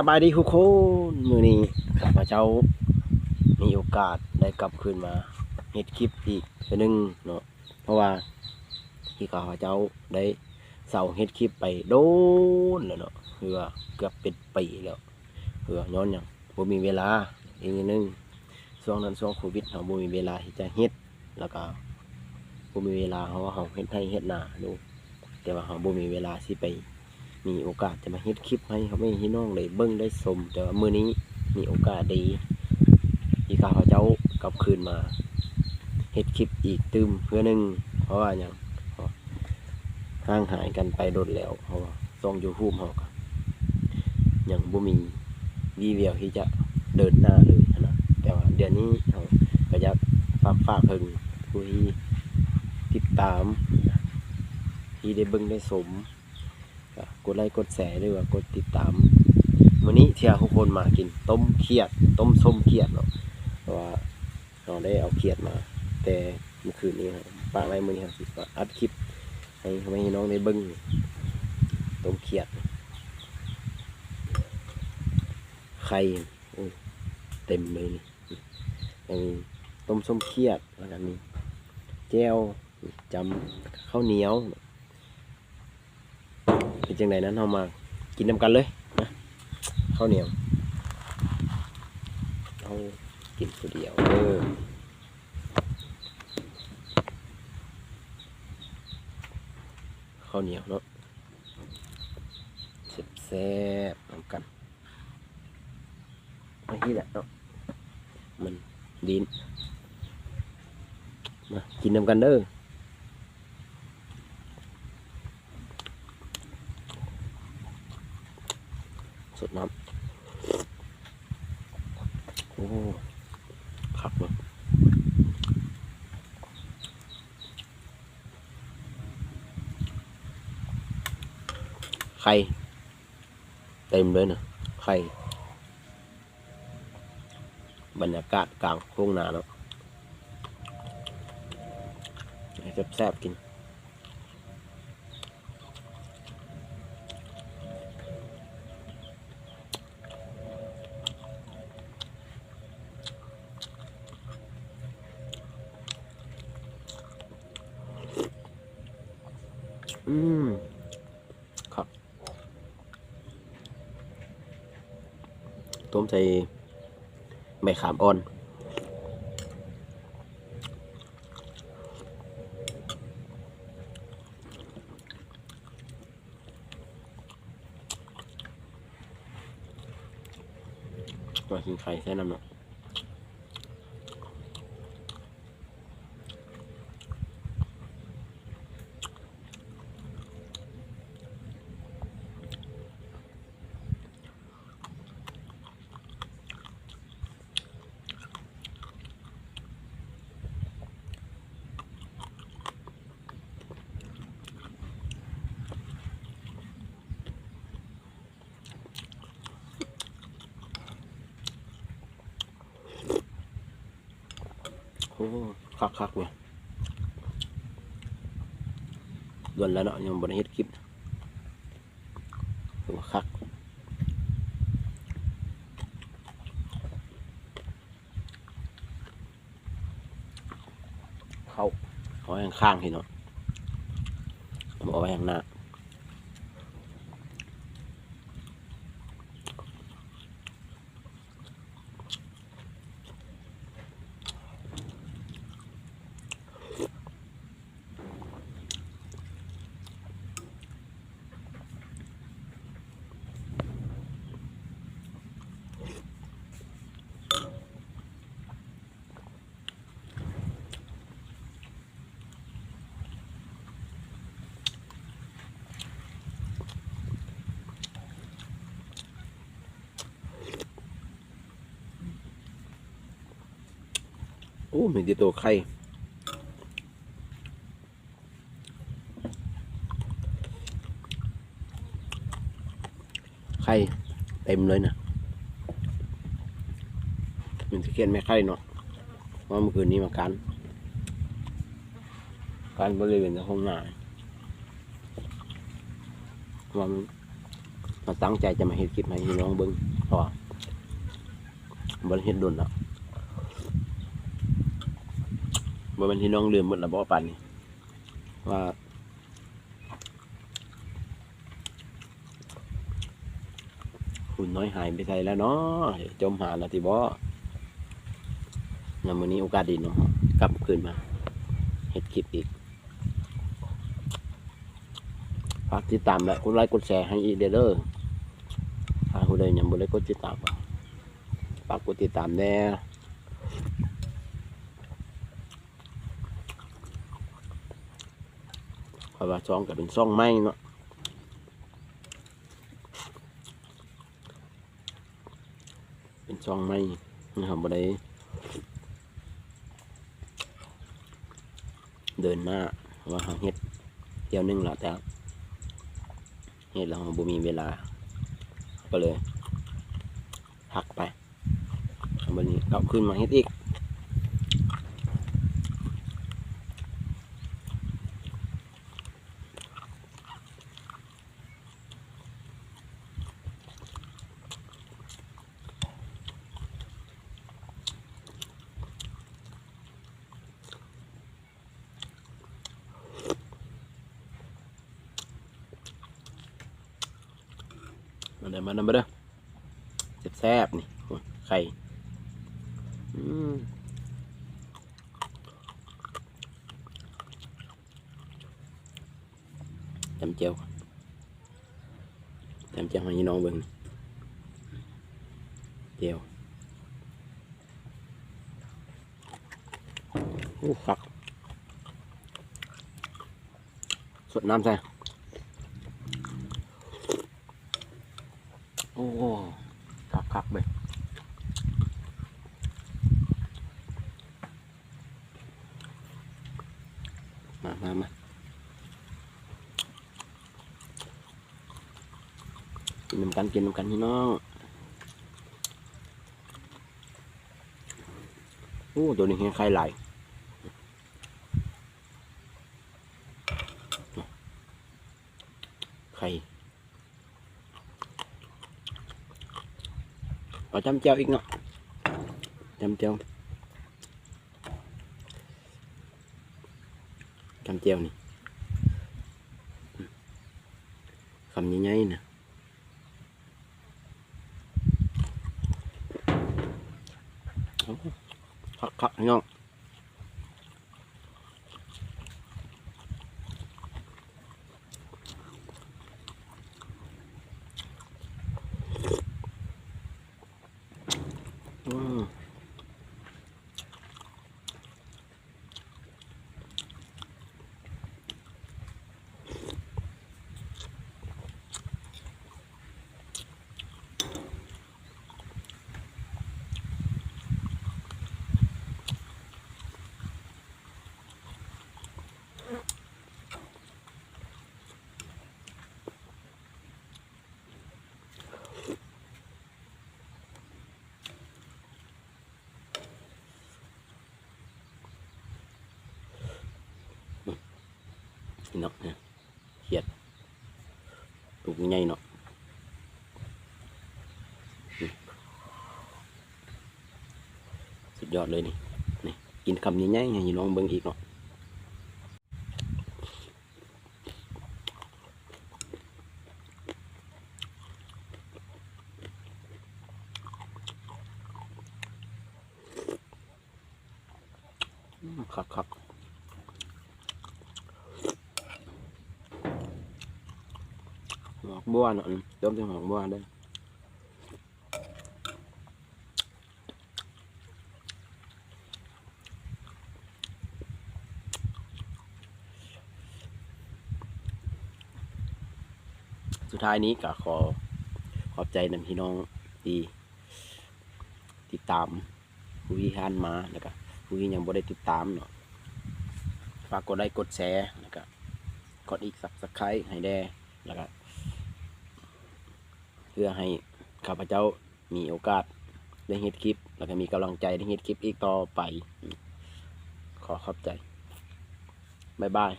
สบายดีทุกคนมือนี้ข้าพเจ้ามีโอกาสได้กลับคืนมาเฮ็ดคลิปอีกเทื่อหนึงเนาะเพราะว่าที่ข้าพเจ้าได้เสาเฮ็ดคลิปไปโดนแล้วเนาะคือว่าเกือบเป็นปีแล้วคือย้อนหยังบ่มีเวลาอีกนิดนึงช่วงนั้นช่วงโควิดเราบ่มีเวลาที่จะเฮ็ดแล้วก็บ่มีเวลาเพราะว่าเราเฮ็ดให้เฮ็ดหนาดูแต่ว่าเราบ่มีเวลาสิไป มีโอกาสจะมาเฮ็ดคลิปให้เขาไม่พี่น้องได้เบิ่งได้ชมแต่ว่ามือนี้มีโอกาสดีที่ข้าพเจ้ากลับคืนมาเฮ็ดคลิปอีกตืมเพื่อนึงเพราะว่าหยังเพราะห่างหายกันไปโดนแล้วเพราะว่าช่อง YouTube เฮาก็ยังบ่มีวีเวียวที่จะเดินหน้าเลยนะแต่ว่าเดือนนี้เฮาก็อยากฝากฝากเพิ่นผู้ที่ติดตาม ที่ได้เบิ่งได้ชม กดไลค์กดแชร์หรือว่ากดติดตามวันนี้เที่ยวทุกคนมากิน ต้มเขียด ต้มส้มเขียดเนาะว่าเราได้เอาเขียดมา แต่เมื่อคืนนี้ครับปางไรมือนี้ครับสิว่าอัดคลิป ให้ให้น้องได้เบิ้งต้มเขียด ไข่เต็มเลยนี่ยังมีต้มส้มเขียดแล้วก็มีแจ่วจำข้าวเหนียว เป็นจังไดนั้นเรามากินน้ำกันเลยนะข้าวเหนียวเอากินคนเดียวเออข้าวเหนียวเนาะแซ่บๆน้ำกันไม่ที่แหละเนาะมันดินมากินน้ำกันเด้อ สดน้ำโอ้ขับเลยไข่เต็มเลยนะไข่บรรยากาศกลางทุ่งนาเนาะแซ่บๆกิน อืมครับ ต้มใส่ใบขามอ่อน มากินไข่ใส่น้ำเนาะ โอ้คักคักเนี่ยด่วนแล้วเนาะยังบนเฮ็ดคลิปถือว่าคักเขาเอาไว้งข้างๆพี่เนาะเอาไว้ข้างหน้า โอ้มีแต่ตัวไข่ไข่เต็มเลยนะมันจะเขียนไม่ไข่เนาะว่าเมื่อคืนนี้มากันการบริเวณห้องน้ำว่ามันเราตั้งใจจะมาเฮ็ดคลิปให้น้องเบิ่งเพราะว่าบ่ได้เฮ็ดโดนแล้ว บ่แม่นพี่น้องลืมหมดแล้วบ่ปานนี้ว่าหุ่นน้อยหายไปไสแล้วเนาะจมหาแล้วติบ่แล้วมื้อนี้โอกาสดีเนาะกลับคืนมาเฮ็ดคลิปอีกฝากติดตามและกดไลค์กดแชร์ให้อีเดอเด้อถ้าผู้ใดยังบ่ได้กดติดตามฝากกดติดตามแน่ เพราะว่าช่องก็เป็นช่องใหม่เนาะเป็นช่องใหม่นะครับบ่ได้เดินหน้าว่าเราเฮ็ดเที่ยวนึงแล้วแต่เฮ็ดแล้วบ่มีเวลา ก็เลยพักไปวันนี้กลับขึ้นมาเฮ็ดอีก มาเด้อมาเด้อมาเด้อแซ่บๆนี่ไข่จำเจียวจำเจียวให้น้องเบิ่งเจียวโอ้คักสดน้ำใส่ โอ้คักคักๆเลยมามามากินน้ำกันกินน้ำกันพี่น้องโอ้ตัวนี้เห็นไข่ไหลไข่ เอาจำเจียวอีกเนาะจำเจียวจำเจียวนี่คำใหญ่ๆนะโอ้คักคักๆพี่น้องอืม พี่ น้องเนี่ยเขียดลูกใหญ่เนาะสุดยอดเลยนี่นี่กินคำใหญ่ๆให้น้องเบิ่งอีกเนาะอืมคักคักๆ หอก บัวเนาะอืมต้มจังหอกบัวได้สุดท้ายนี้ก็ขอขอบใจนำพี่น้องที่ติดตามผู้ที่ทานมาแล้วก็ผู้ที่ยังบ่ได้ติดตามเนาะฝากกดไลค์กดแชร์แล้วก็กดอีกสักสักไครให้ได้แล้วก็ พื่อให้ข้าพเจ้ามีโอกาสได้เฮ็ดคลิป แล้วก็มีกำลังใจได้เฮ็ดคลิปอีกต่อไป ขอขอบใจ บ๊ายบาย